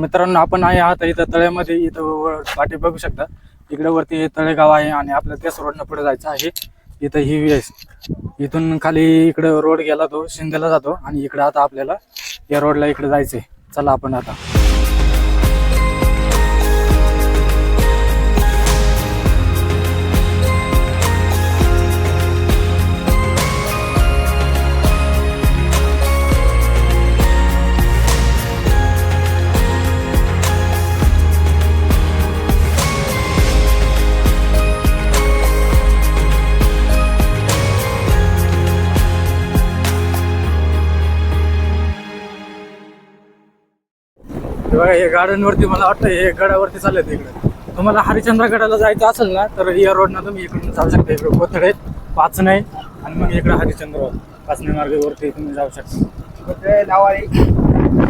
मित्रांनो आपण आहे आता इथं तळ्यामध्ये इथं वर पाठी बघू शकता. इकडे वरती हे तळेगाव आहे आणि आपल्या त्याच रोडनं पुढे जायचं आहे. इथं ही वेस इथून खाली इकडे रोड गेला तो शिंदेला जातो आणि इकडे आता आपल्याला या रोडला इकडे जायचंय. चला आपण आता. बघा हे गार्डन वरती मला वाटतं हे गडावरती चालत इकडे. तुम्हाला हरिश्चंद्र गडाला जायचं असेल ना तर या रोडनं तुम्ही इकडून जाऊ शकता. इकडे कोथळे पाचणे आणि मग इकडे हरिश्चंद्र पाचणे मार्गावरती तुम्ही जाऊ शकता.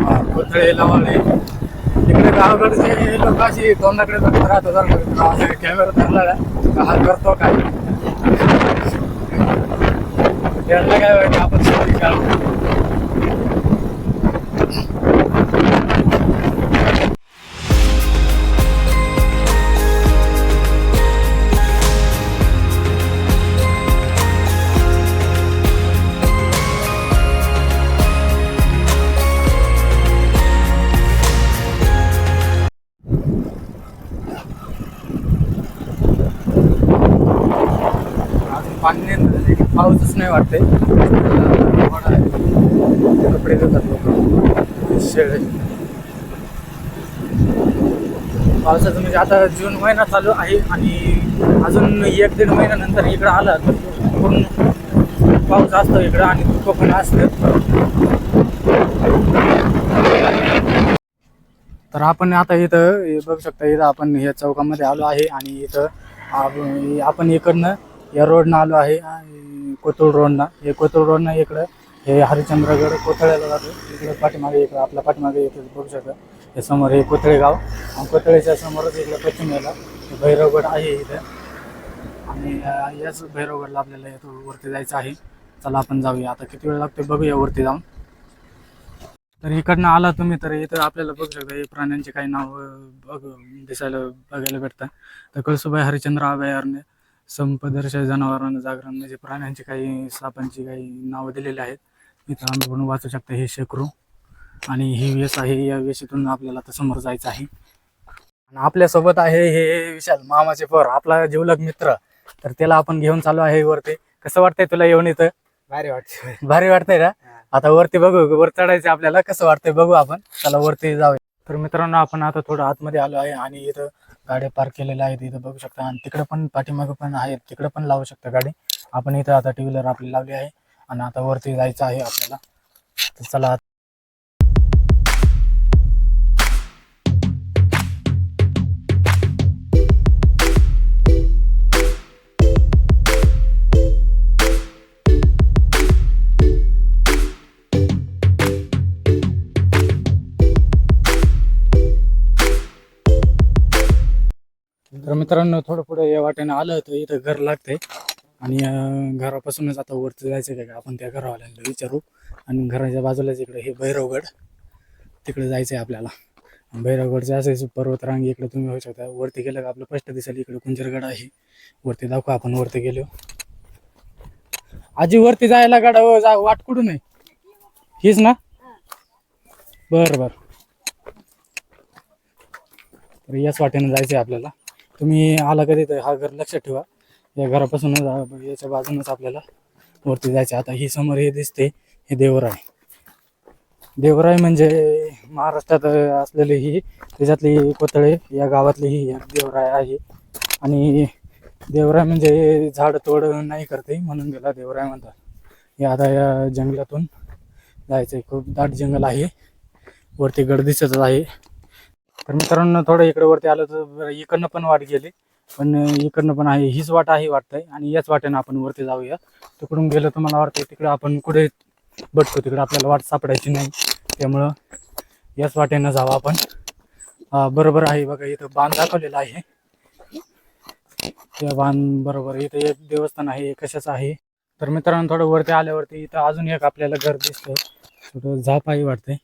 हा, कोथळे लवाळे. इकडे गावाकडचे लोक अशी तोंडाकडे बघत राहतात कॅमेरा धरला का हा करतो काय? त्यांना काय माहिती आपण पाणी नाही पाऊसच नाही वाटते. कपडे देतात लोक. शेळे पावसाचं म्हणजे आता जून महिना चालू आहे आणि अजून एक दीड महिन्यानंतर इकडं आला तर पूर्ण पाऊस असतो इकडं आणि धुकं पण असतं. तर आपण आता इथं हे बघू शकता इथं आपण या चौकामध्ये आलो आहे आणि इथं आप- आपण इकडनं या रोडनं आलो आहे कोथळ कोथरूड रोडनं. हे कोथरूड रोडनं इकडं हे हरिश्चंद्रगड कोथळ्याला जातो. इकडे पाठीमागे इकडं आपल्या पाठीमागे इकडे बघू शकता. हे समोर हे कोथळे गाव. आणि कोथळेच्या समोरच इकडे पश्चिमेला भैरवगड आहे इथं. आणि याच भैरवगडला आपल्याला इथं वरती जायचं आहे. चला आपण जाऊया. आता किती वेळ लागतो बघूया वरती जाऊन. तर इकडनं आला तुम्ही तर इथं आपल्याला बघू शकता हे प्राण्यांचे काही नाव बघ दिसायला बघायला भेटतं. तर कळसुबाई हरिश्चंद्र अभयारण्य संपदर्श जनावरांना जागरण म्हणजे प्राण्यांची काही सापांची काही नावं दिलेली आहेत. इथं आम्ही पण वाचू शकता हे शेकरू. आणि ही वेस आहे या वेशीतून आपल्याला आता समोर जायचं आहे. आणि आपल्यासोबत आहे हे विशाल मामाचे पोर आपला जीवलग मित्र. तर त्याला आपण घेऊन चालू आहे वरती. कसं वाटतंय तुला येऊन इथं? भारी वाटते भारी वाटतंय का आता वरती बघू वर चढायचं आपल्याला. कसं वाटतंय बघू आपण. चला वरती जाऊया. तर मित्रांनो आपण आता थोडं आतमध्ये आलो आहे आणि इथं गाड्या पार्क केलेल्या आहेत इथं बघू शकता. आणि तिकडे पण पाठीमागं पण आहेत तिकडे पण लावू शकता गाडी. आपण इथं आता टू व्हीलर आपली लावली आहे. आणि आता वरती जायचं आहे आपल्याला. तर चला मित्रांनो थोडं पुढे या वाटेनं आलं तर इथं घर लागतंय. आणि घरापासूनच आता वरती जायचं काय का? आपण त्या घरावाल्यांना विचारू. आणि घराच्या बाजूलाच इकडे हे भैरवगड. तिकडे जायचं आहे आपल्याला भैरवगडचे असायचं पर्वत रांग इकडे तुम्ही होऊ शकता. वरती गेलं का आपलं स्पष्ट दिसेल इकडे कुंजरगड आहे. वरती दाखवा आपण वरती गेलो. आजी वरती जायला गाडा हो, जा वाट कुठून आहे? हीच ना? बर बर. तर याच वाटेनं जायचं आहे आपल्याला. तुम्ही आला कधी तर हा घर लक्षात ठेवा. या घरापासूनच आ- याच्या बाजूनच आपल्याला वरती जायचं आता ही समोर हे दिसते हे देवराय. देवराय म्हणजे महाराष्ट्रात असलेली ही त्याच्यातली कोथळे या गावातली ही एक देवराय आहे. आणि देवराय म्हणजे झाड तोड नाही करते म्हणून गेला देवराय म्हणतात. हे आता या जंगलातून जायचं खूप दाट जंगल आहे. वरती गड दिसतच आहे. तर मित्रांनो थोडं इकडे वरती आलं तर इकडनं पण वाट गेली. पण इकडनं पण आहे हीच वाट आहे वाटतंय. आणि याच वाटेनं आपण वरती जाऊया. तिकडून गेलो तर मला वाटतं तिकडे आपण कुठे बटतो तिकडे आपल्याला वाट सापडायची नाही. त्यामुळं याच वाटेनं जावं आपण. बरोबर आहे बघा इथं बांध दाखवलेला आहे. त्या बांध बरोबर इथं एक देवस्थान आहे कशाचं आहे. तर मित्रांनो थोडं वरती आल्यावरती इथं अजून एक आपल्याला घर दिसतंय. थोडं झाप आहे वाटतंय.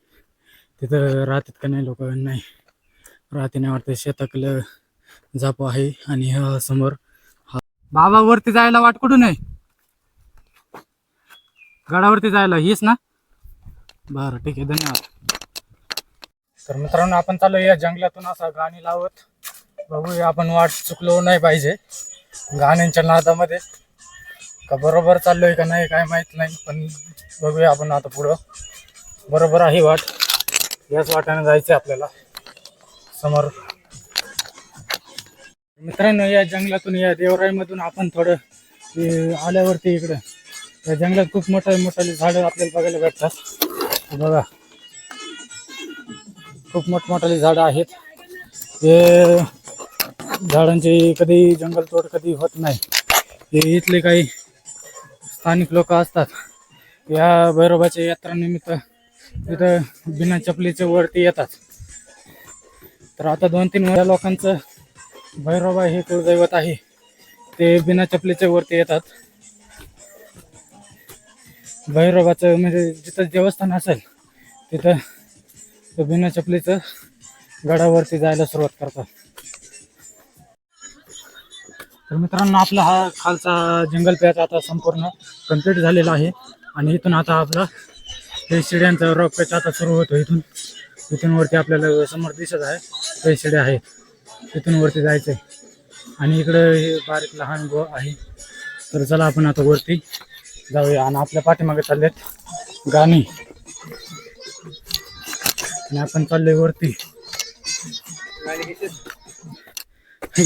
तिथं राहतात का नाही लोक? नाही. राहते नाही वाटतं. शेताकलं झाप आहे आणि हा समोर हा बाबा वरती जायला वाट कुठून आहे? गडावरती जायला. हीच ना? बरं ठीक आहे. धन्यवाद. तर मित्रांनो आपण चालू या जंगलातून असा गाणी लावत. बघूया आपण वाट चुकलो नाही पाहिजे. गाण्यांच्या नादामध्ये. का बरोबर चाललोय का नाही काय माहीत नाही पण बघूया आपण आता पुढं. बरोबर आहे वाट. याच वाट्याने जायचं आपल्याला. समोर. मित्रांनो या जंगलातून या देवराईमधून आपण थोडं आल्यावरती इकडं. या जंगलात खूप मोठे मोठाली झाडं आपल्याला बघायला भेटतात. बघा. खूप मोठमोठाली झाडं आहेत. हे झाडांची कधी जंगल तोड कधी होत नाही. हे इथले काही स्थानिक लोक असतात. या भैरोबाच्या यात्रानिमित्त तिथं बिना चपलीच्या वरती येतात. तर आता दोन तीन वेळा लोकांचं भैरोबा हे कुलदैवत आहे. ते बिना चपलीच्या वरती येतात. भैरवाचं म्हणजे जिथं देवस्थान असेल तिथं ते बिना चपलीचं गडावरती जायला सुरुवात करतात. तर मित्रांनो आपला हा खालचा जंगल पॅच आता संपूर्ण कंप्लीट झालेला आहे. आणि इथून आता आपला हे शिड्यांचा रॉक पॅच आता सुरू होतो इथून. तिथून वरती आपल्याला समोर दिसत आहे. पैसेडे आहे आहेत. तिथून वरती जायचं आहे आणि इकडं हे बारीक लहान गो आहे. तर चला आपण आता वरती जाऊया. आणि आपल्या पाठीमागे चाललेत गाणी. आणि आपण चाललोय वरती.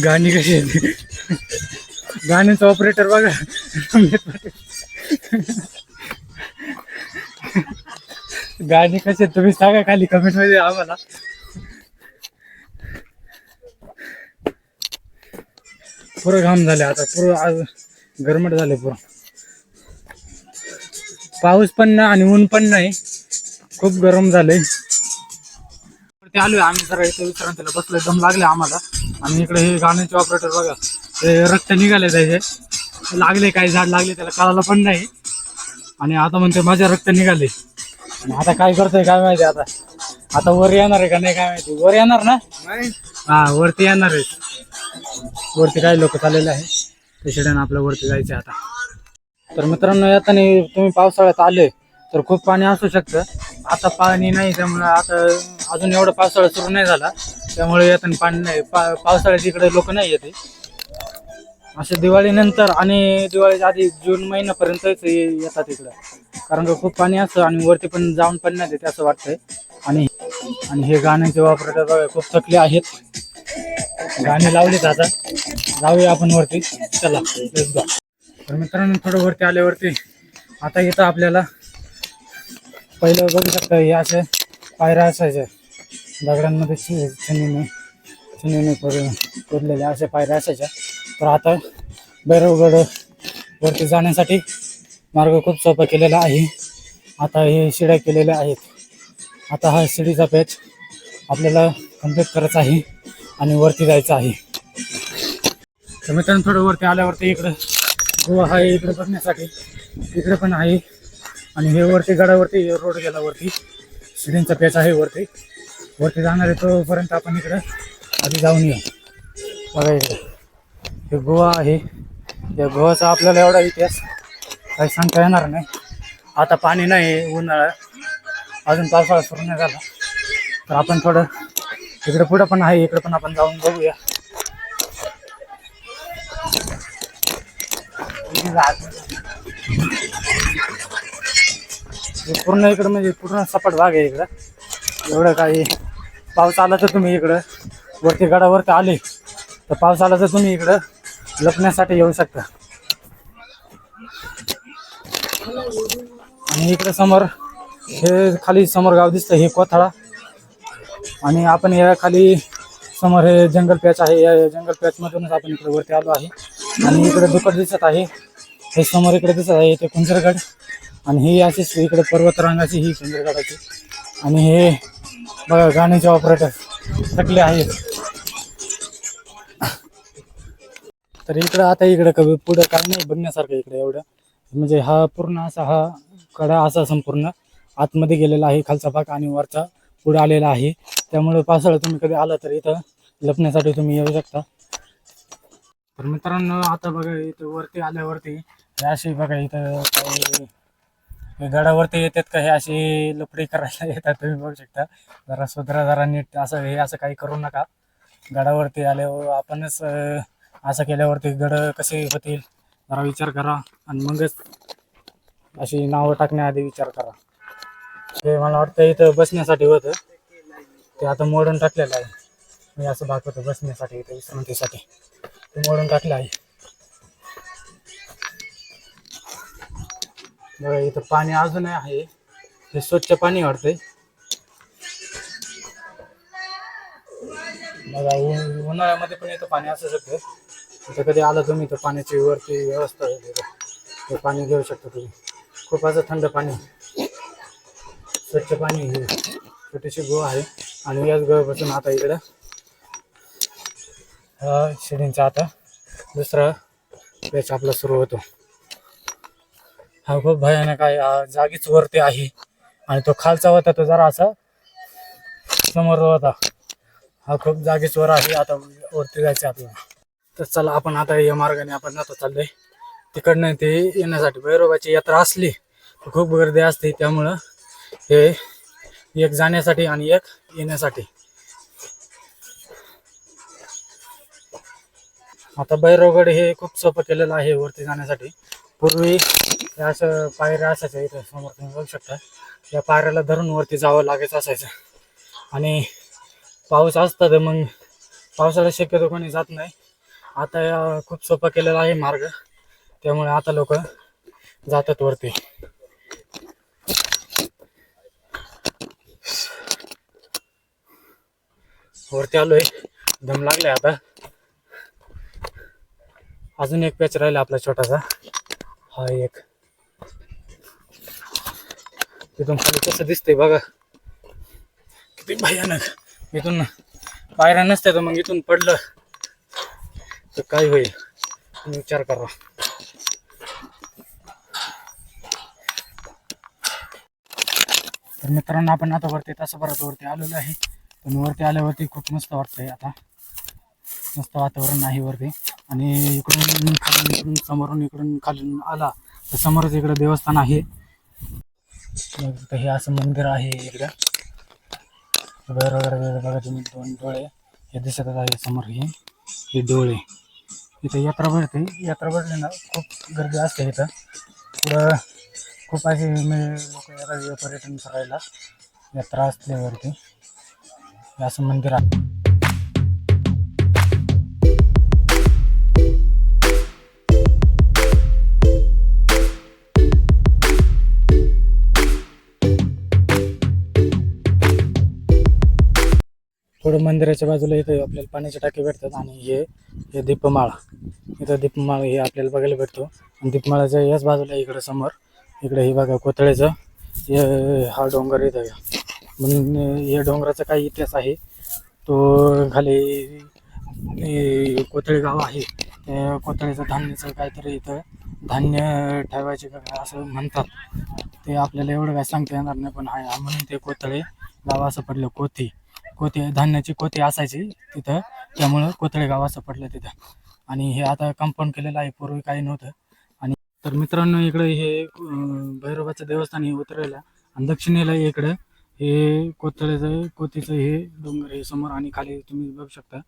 गाणी कशी आहेत? गाण्याचा ऑपरेटर बघा. गाणी कशी तुम्ही सांगा खाली कमेंटमध्ये आम्हाला. पुरं घाम झाले आता पुरं आज गरमट झाले पुरं. पाऊस पण नाही आणि ऊन पण नाही. खूप गरम झालंय. ते आलोय आम्ही जरा इथे विश्रांतीला बसलोय दम लागले आम्हाला. आणि इकडे हे गाण्याचे ऑपरेटर बघा ते रक्त निघाले त्याचे. लागले काही झाड लागले त्याला कळालं पण नाही. आणि आता म्हणते माझ्या रक्त निघाले आणि आता काय करतोय काय माहिती आता? आता वर येणार आहे का नाही काय माहिती? वर येणार ना? हा वरती येणार आहे. वरती काही लोक चाललेले आहे त्याच्याने आपल्या वरती जायचे आता. तर मित्रांनो येताना तुम्ही पावसाळ्यात आले तर खूप पाणी असू शकतं. आता पाणी नाही त्यामुळे आता अजून एवढं पावसाळा सुरू नाही झाला. त्यामुळे येताना पाणी नाही. पा पावसाळ्यात इकडे लोक नाही येते असं दिवाळीनंतर आणि दिवाळीच्या आधी जून महिन्यापर्यंतच ये- येतात इकडं. कारण का खूप पाणी असतं आणि वरती पण जाऊन पण नाही देते असं वाटतंय. आणि आणि हे गाण्याचे वापरतात बघा खूप थकले आहेत. गाणी लावलीत आता. जाऊया आपण वरती. चला let's go. तर मित्रांनो थोडं वरती आल्यावरती आता इथं आपल्याला पहिलं बघू शकता हे असे पायऱ्या असायच्या. दगडांमध्ये छि- चिनीने चिनीने खोद- खोदलेल्या अशा पायऱ्या असायच्या. तर आता भैरवगड वरती जाण्यासाठी मार्ग खूप सोपा केलेला आहे. आता हे शिड्या केलेल्या आहेत. आता हा शिडीचा पॅच आपल्याला कंप्लीट करायचा आहे आणि वरती जायचं आहे. तर मित्रांनो थोडं वरती आल्यावरती इकडं गोवा आहे इकडे बघण्यासाठी. इकडे पण आहे. आणि हे वरती गडावरती रोड गेला वरती शिडींचा पेच आहे वरती. वरती जाणार आहे तोपर्यंत आपण इकडं आधी जाऊन येऊ. बघा इकडे. हे गोवा आहे. या गोव्याचा आपल्याला एवढा इतिहास काही सांगता येणार नाही. आता पाणी नाही उन्हाळा. अजून पावसाळा सुरू नाही झाला. तर आपण थोडं इकडे पुढं पण आहे इकडे पण आपण जाऊन बघूया. पूर्ण इकडं म्हणजे पूर्ण सपाट भाग आहे इकडं. एवढं काही पाऊस आला तर तुम्ही इकडं वरती गडावरती आले. तर पाऊस आला तर तुम्ही इकडं लपण्यासाठी येऊ शकता. आणि इकडे समोर हे खाली समोर गाव दिसतं हे कोथळा. आणि आपण या खाली समोर हे जंगल पॅच आहे. या जंगल पॅच मधूनच आपण इकडे वरती आलो आहे. आणि इकडे दुकड दिसत आहे. हे समोर इकडे दिसत आहे. ते कुंजरगड. आणि ही अशी इकडे पर्वतरांगाची ही कुंजरगडाची. आणि हे बघा गाण्याचे ऑपरेटर थकले आहेत. तर इकडं आता इकडं कमी पुढं काय नाही बघण्यासारखं इकडे एवढं. म्हणजे हा पूर्ण असा हा कडा असा संपूर्ण आतमध्ये गेलेला आहे खालचा भाग आणि वरचा पुढे आलेला आहे. त्यामुळे पावसाळा तुम्ही कधी आला तर इथं लपण्यासाठी तुम्ही येऊ शकता. तर मित्रांनो आता बघा इथं वरती आल्यावरती हे अशी बघा इथं काही गडावरती येतात का? हे अशी लपडी करायला येतात तुम्ही बघू शकता. जरा सुधरा जरा नीट असं हे असं काही करू नका. गडावरती आल्यावर आपणच असं असं केल्यावरती गड कसे होतील जरा विचार करा आणि मगच अशी नावं टाकण्याआधी विचार करा. हे मला वाटतं इथं बसण्यासाठी होतं. ते आता मोडून टाकलेलं आहे. मी असं भाग होतं बसण्यासाठी इथं विश्रांतीसाठी. ते मोडून टाकलं आहे. बघा इथं पाणी अजूनही आहे. हे स्वच्छ पाणी वाटतंय बघा उन्हाळ्यामध्ये पण इथं पाणी असू शकतं. इथं कधी आलं तुम्ही तर पाण्याची वरती व्यवस्था आहे. ते पाणी घेऊ शकता तुम्ही. खूप असं थंड पाणी. स्वच्छ पाणी हे छोटीशी गोवा आहे. आणि याच गोव्यापासून आता इकडं हा शिडींचा आता दुसरा पॅच आपला सुरू होतो. हा खूप भयानक आहे. जागीच वरती आहे. आणि तो खालचा होता तो जरा असा समोर होता. हा खूप जागीच वर आहे. आता वरती जायचं आपल्याला. तर चला आपण आता या मार्गाने आपण आता चाललोय. तिकडनं ते येण्यासाठी भैरोबाची यात्रा असली तर खूप गर्दी असते त्यामुळं हे एक जाण्यासाठी आणि एक येण्यासाठी. आता भैरवगड हे खूप सोपं केलेलं आहे वरती जाण्यासाठी. पूर्वी हे असं पायऱ्या असायच्या इथं समोर तुम्ही बघू शकता. या पायऱ्याला धरून वरती जावं लागायचं असायचं. आणि पाऊस असता तर मग पावसाळ्यात शक्यतो कोणी जात नाही. आता खूप सोपा केलेला आहे मार्ग. त्यामुळे आता लोक जातात वरती. वरती आलोय. दम लागलाय आता. अजून एक पॅच राहिला आपला छोटासा. हा एक. तिथून खाली कसं दिसतंय बघा. किती भयानक. इथून पायऱ्या नसत्या तर मग इथून पडलं. तर काय होईल? विचार करा. तर मित्रांनो आपण आता वरती तासाभरात वरती आलेलो आहे. पण वरती आल्यावरती खूप मस्त वाटतंय आता. मस्त वातावरण आहे वरती. आणि इकडून खालून इकडून समोरून इकडून खालून आला तर समोरच इकडं देवस्थान आहे. मग हे असं मंदिर आहे इकडं. वगैरे वगैरे बघा तुम्ही दोन डोळे. हे दिसतच आहे समोर हे. हे डोळे. इथं यात्रा भरते. यात्रा भरली ना खूप गर्दी असते इथं. पुढं खूप असे म्हणजे लोक येतात पर्यटन करायला यात्रा असल्यावरती. असं मंदिर आहे. पुढं मंदिराच्या बाजूला इथं आपल्याला पाण्याचे टाके भेटतात आणि हे हे दीपमाळा. इथं दीपमाळा हे आपल्याला बघायला भेटतो. आणि दीपमाळाच्या याच बाजूला इकडं समोर इकडे हे बघा कोथळ्याचं हे हा डोंगर इथं म्हणून या डोंगराचा काही इतिहास आहे. तो खाली कोथळे गाव आहे. त्या कोतळेचं धान्याचं काहीतरी इथं धान्य ठेवायचे का काय असं म्हणतात. ते आपल्याला एवढं काय सांगता येणार नाही पण आहे म्हणून ते कोथळे गाव असं पडलं कोती कोती धान्याची कोती असायची तिथं. त्यामुळं कोथळे गाव असं पडलं तिथं. आणि हे आता कंपाऊंड केलेलं आहे पूर्वी काही नव्हतं. आणि तर मित्रांनो इकडं हे भैरवाचं देवस्थान हे उतरायला आणि दक्षिणेला इकडं हे कोथळेचं कोतीचं हे डोंगर हे समोर आणि खाली तुम्ही बघू शकता.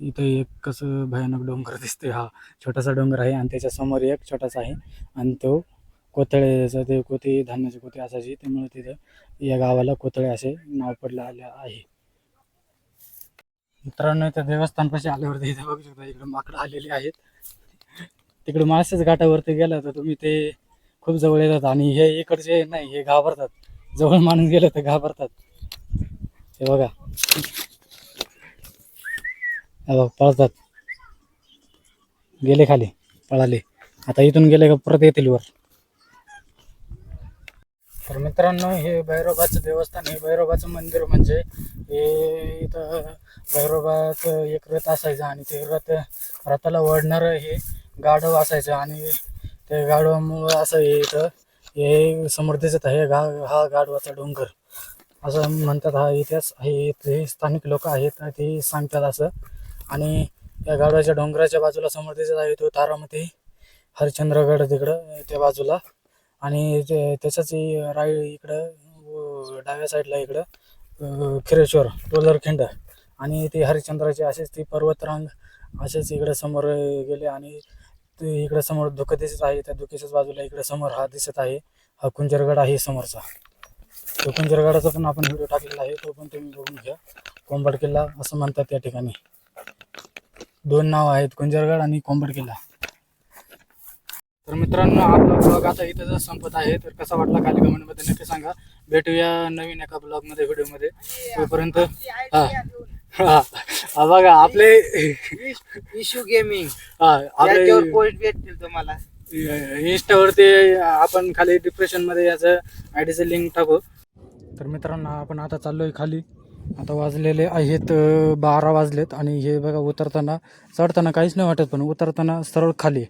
इथं एक कसं भयानक डोंगर दिसते हा छोटासा डोंगर आहे आणि त्याच्यासमोर एक छोटासा आहे. आणि तो कोतळेचं ते कोती धान्याची कोती असायची. त्यामुळे तिथं या गावाला कोथळे असे नाव पडलं आले आहे. मित्रांनो इथं देवस्थानपाशी आल्यावरती इथे बघू शकता इकडे माकडं आलेली आहेत. तिकडे माळशेच घाटावरती गेला तर तुम्ही ते खूप जवळ येतात आणि हे इकडचे नाही हे घाबरतात. जवळ माणूस गेलं तर घाबरतात. हे बघा. बघ पळतात. गेले खाली पळाले. आता इथून गेले का परत येतील वर? तर मित्रांनो हे भैरोबाचं देवस्थान हे भैरोबाचं मंदिर म्हणजे हे इथं भैरोबाचं एक रथ असायचं आणि ते रथ रथाला ओढणारं हे गाढव असायचं आणि ते गाढवामुळं असं हे इथं हे समोर दिसत आहे गा हा गाढवाचा डोंगर. असं म्हणतात हा इतिहास आहे ते स्थानिक लोक आहेत ते सांगतात असं. आणि या गाढवाच्या डोंगराच्या बाजूला समोर दिसत आहे तो तारामती हरिश्चंद्रगड तिकडं त्या बाजूला. आणि ते त्याच्याच राय इकडं डाव्या साईडला इकडं खिरेश्वर टोलरखिंड आणि ते हरिश्चंद्राचे असेच ती पर्वतरांग असेच इकडं समोर गेले आणि ते इकडं समोर धुकं दिसत आहे. त्या धुकेच्याच बाजूला इकडं समोर हा दिसत आहे. हा कुंजरगड आहे समोरचा. तो कुंजरगडाचा पण आपण व्हिडिओ टाकलेला आहे. तो पण तुम्ही बघून घ्या. कोंबड किल्ला असं म्हणतात त्या ठिकाणी. दोन नाव आहेत कुंजरगड आणि कोंबड किल्ला तर मित्रांनो आपला ब्लॉग आता इथं जर संपत आहे तर कसा वाटला खाली कमेंटमध्ये नक्की सांगा. भेटूया नवीन एका ब्लॉगमध्ये व्हिडिओमध्ये तोपर्यंत हा. बघा आपले इशू गेमिंग हा त्याच्यावर आपले पोस्ट भेटतील तुम्हाला. इंस्टावरती आपण खाली डिप्रेशनमध्ये याचं आय डीचं लिंक टाकू. तर मित्रांनो आपण आता चाललोय खाली. आता वाजलेले आहेत बारा वाजलेत. आणि हे बघा उतरताना चढताना काहीच नाही वाटत पण उतरताना सरळ खाली.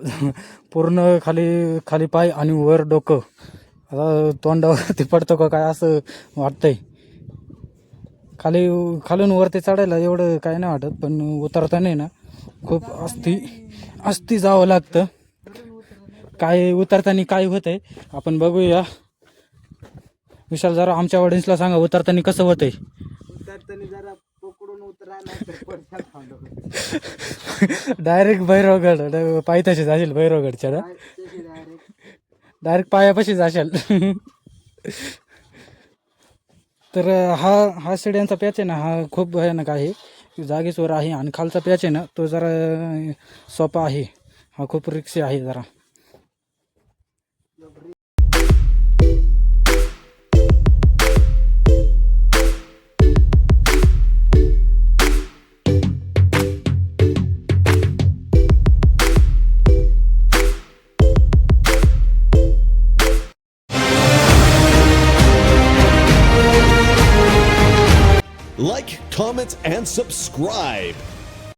पूर्ण खाली खाली पाय आणि वर डोकं. आता तोंडावरती पडतो का काय असं वाटतंय. खाली खालून वरती चढायला एवढं काय नाही वाटत पण उतरताना ना खूप अस्ती अस्ती जावं लागतं. काय उतरताना काय होतंय आपण बघूया. विशाल जरा आमच्या ऑडियन्सला सांगा उतरताना कसं होतंय? उतरताना जरा डायरेक्ट भैरवगड ड- पायथ्याशी जाशील भैरवगडच्या ना? डायरेक्ट पायापाशी जाशाल. तर हा हा शिड्यांचा पॅच आहे ना हा खूप भयानक आहे. जागेचवर आहे आणि खालचा पॅच आहे ना तो जरा सोपा आहे. हा खूप रिक्सी आहे जरा. And subscribe.